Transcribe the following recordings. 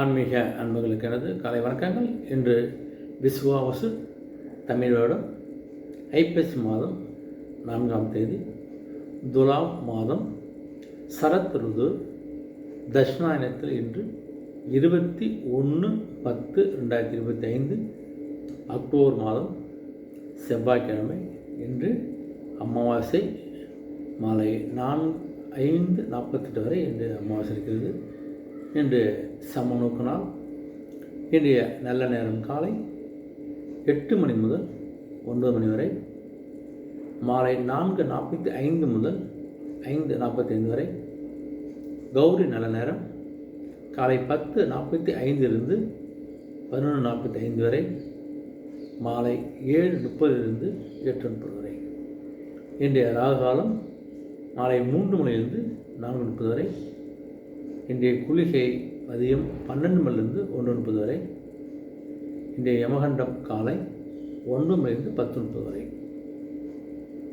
ஆன்மீக அன்புகளுக்கு எனது காலை வணக்கங்கள். இன்று விஸ்வாவசு தமிழ் ஐப்பசி மாதம் நான்காம் தேதி துலாம் மாதம் சரத் ருது தட்சிணாயனத்தில் இன்று இருபத்தி ஒன்று பத்து ரெண்டாயிரத்தி இருபத்தி ஐந்து அக்டோபர் மாதம் செவ்வாய்க்கிழமை இன்று அமாவாசை மாலை நான்கு ஐந்து நாற்பத்தெட்டு வரை இன்று அமாவாசை இருக்கிறது. இன்று சமநோக்கு நாள் இன்றைய நல்ல நேரம் காலை எட்டு மணி முதல் ஒன்பது மணி வரை மாலை நான்கு நாற்பத்தி ஐந்து முதல் ஐந்து நாற்பத்தைந்து வரை கௌரி நல்ல நேரம் காலை பத்து நாற்பத்தி ஐந்திலிருந்து பதினொன்று நாற்பத்தி ஐந்து வரை மாலை ஏழு முப்பதிலிருந்து எட்டு முப்பது வரை. இன்றைய ராகுகாலம் மாலை மூன்று மணியிலிருந்து நான்கு முப்பது வரை இன்றைய குளிகை மதியம் பன்னெண்டு மணிலிருந்து ஒன்று முப்பது வரை. இன்றைய யமகண்டம் காலை ஒன்று மணிலிருந்து பத்து முப்பது வரை.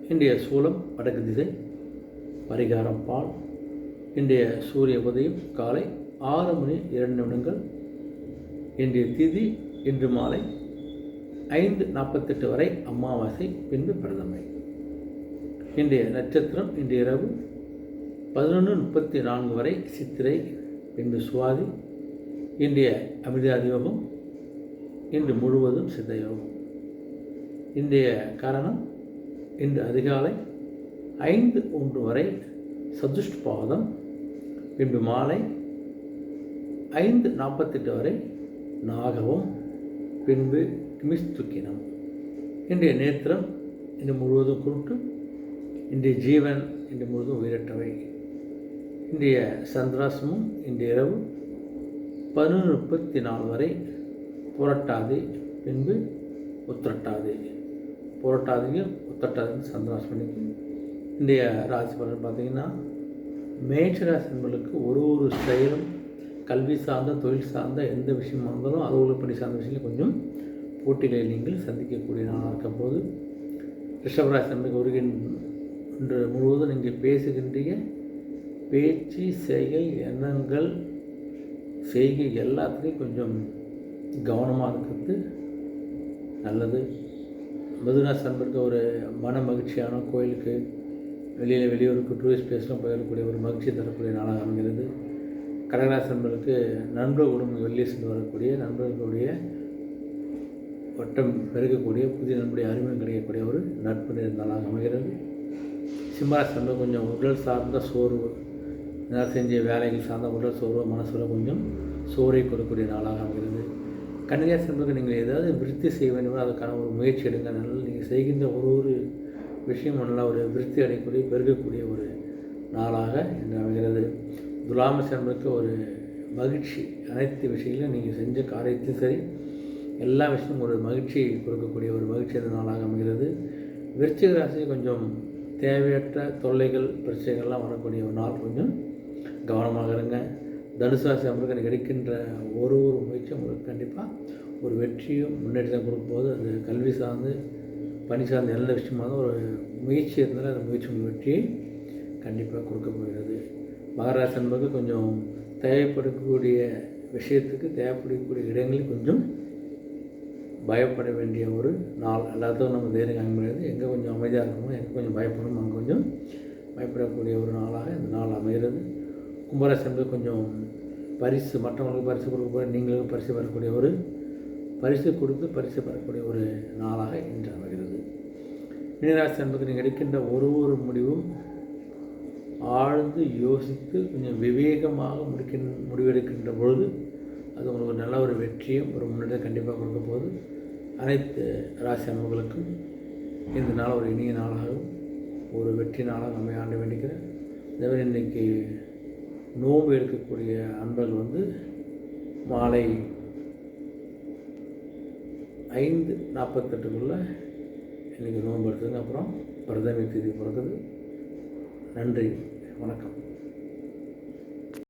இன்றைய சூலம் வடக்கு திசை பரிகாரம் பால். இன்றைய சூரிய உதயம் காலை ஆறு மணி இரண்டு நிமிடங்கள். இன்றைய திதி இன்று மாலை ஐந்து நாற்பத்தெட்டு வரை அமாவாசை பின்பு பிரதமை இன்றைய நட்சத்திரம் இன்று இரவு பதினொன்று முப்பத்தி நான்கு வரை சித்திரை பின்பு சுவாதி இன்றைய அமிர்தாதி யோகம் இன்று முழுவதும் சித்த யோகம் இன்றைய காரணம் இன்று அதிகாலை ஐந்து ஒன்று வரை சதுஷ்ட பாதம் பின்பு மாலை ஐந்து நாற்பத்தெட்டு வரை நாகவும் பின்பு கிமிஸ்துக்கினம். இன்றைய நேத்திரம் இன்று முழுவதும் குருட்டு இன்றைய ஜீவன் இன்று முழுவதும் உயிரற்றவை. இன்றைய சந்திராசமும் இன்று இரவு பதினொன்று முப்பத்தி நாலு வரை புரட்டாது பின்பு உத்திரட்டாதி. புரட்டாதியும் உத்திரட்டாதியும் சந்திராசமணிக்கு இன்றைய ராசி பலன் பார்த்தீங்கன்னா மேட்ச என்பதற்கு ஒரு ஒரு செயலும் கல்வி சார்ந்த தொழில் சார்ந்த எந்த விஷயமா இருந்தாலும் அலுவலக பணி சார்ந்த விஷயங்கள் கொஞ்சம் போட்டிகளை நீங்கள் சந்திக்கக்கூடிய நாளாக இருக்கும் போது ரிஷபராசி என்பது என்று முழுவதும் நீங்கள் பேசுகின்ற பேச்சு செயல் எண்ணங்கள் செய்கை எல்லாத்துலேயும் கொஞ்சம் கவனமாக இருக்கிறது நல்லது. மிதுனாஸ் நண்பருக்கு ஒரு மன மகிழ்ச்சியான கோயிலுக்கு வெளியில் வெளியூருக்கு டூரிஸ்ட் பிளேஸ்லாம் போயிடக்கூடிய ஒரு மகிழ்ச்சி தரக்கூடிய நாளாக அமைகிறது. கடகராசி நண்பர்களுக்கு நண்பர்களுடன் வெளியே சென்று வரக்கூடிய நண்பர்களுடைய வட்டம் பெருகக்கூடிய புதிய நண்பருடைய அறிமுகம் கிடைக்கக்கூடிய ஒரு நட்பு நாளாக அமைகிறது. சிம்மராசி நண்பர் கொஞ்சம் உடல் சார்ந்த சோர்வு நல்லா செஞ்ச வேலைகள் சார்ந்த உடல் சோர்வு மனசோர்வு கொஞ்சம் சோரை கொடுக்கக்கூடிய நாளாக அமைகிறது. கன்னிராசி நண்பர்கள் நீங்கள் ஏதாவது விருத்தி செய்ய வேண்டும் அதுக்கான ஒரு முயற்சி எடுங்க. நல்ல நீங்கள் செய்கின்ற ஒரு ஒரு விஷயம் நல்லா ஒரு விருத்தி அடையக்கூடிய பெருகக்கூடிய ஒரு நாளாக இன்று அமைகிறது. துலாம நண்பருக்கு ஒரு மகிழ்ச்சி. அனைத்து விஷயங்களும் நீங்கள் செஞ்ச காரியத்திலும் சரி எல்லா விஷயமும் ஒரு மகிழ்ச்சி கொடுக்கக்கூடிய ஒரு மகிழ்ச்சியான நாளாக அமைகிறது. விருச்சிக ராசி கொஞ்சம் தேவையற்ற தொல்லைகள் பிரச்சனைகள்லாம் வரக்கூடிய ஒரு நாள் கொஞ்சம் கவனமாக இருங்க. தனுசு ராசி கிடைக்கின்ற ஒரு ஒரு முயற்சியும் உங்களுக்கு கண்டிப்பாக ஒரு வெற்றியும் முன்னேற்றம் கொடுக்கும்போது அது கல்வி சார்ந்து பணி சார்ந்த எல்லா விஷயமாக ஒரு முயற்சி இருந்தாலும் அந்த முயற்சி உங்களுக்கு வெற்றியை கண்டிப்பாக கொடுக்க போகிறது. மகராசி என்பது கொஞ்சம் தேவைப்படக்கூடிய விஷயத்துக்கு தேவைப்படக்கூடிய இடங்களில் கொஞ்சம் பயப்பட வேண்டிய ஒரு நாள். எல்லாத்தையும் நம்ம தைரியம் காண முடியாது. எங்கே கொஞ்சம் அமைதியாக இருக்கணும் எங்கே கொஞ்சம் பயப்படணும் அங்கே கொஞ்சம் பயப்படக்கூடிய ஒரு நாளாக இந்த நாள் அமைகிறது. கும்பராசி என்பது கொஞ்சம் பரிசு மற்றவங்களுக்கு பரிசு கொடுக்க நீங்களும் பரிசு பெறக்கூடிய ஒரு பரிசு கொடுத்து பரிசு பெறக்கூடிய ஒரு நாளாக இன்று அமைகிறது. மீனராசி என்பது நீங்கள் எடுக்கின்ற ஒரு ஒரு முடிவும் ஆழ்ந்து யோசித்து கொஞ்சம் விவேகமாக முடிக்கின் முடிவெடுக்கின்ற பொழுது அது உங்களுக்கு நல்ல ஒரு வெற்றியும் ஒரு முன்னேற்றம் கண்டிப்பாக கொடுக்க போது அனைத்து ராசி அன்புகளுக்கும் இந்த நாள் ஒரு இனிய நாளாகவும் ஒரு வெற்றி நாளாக நம்ம ஆண்டு வேண்டிக்கிறேன். இதே இன்றைக்கி நோன்பு எடுக்கக்கூடிய அன்பர்கள் வந்து மாலை ஐந்து நாற்பத்தெட்டுக்குள்ளே இன்றைக்கி நோன்பு எடுத்ததுக்கு அப்புறம் பிரதமி தேதி பிறகுது நன்றி. வணக்கம்.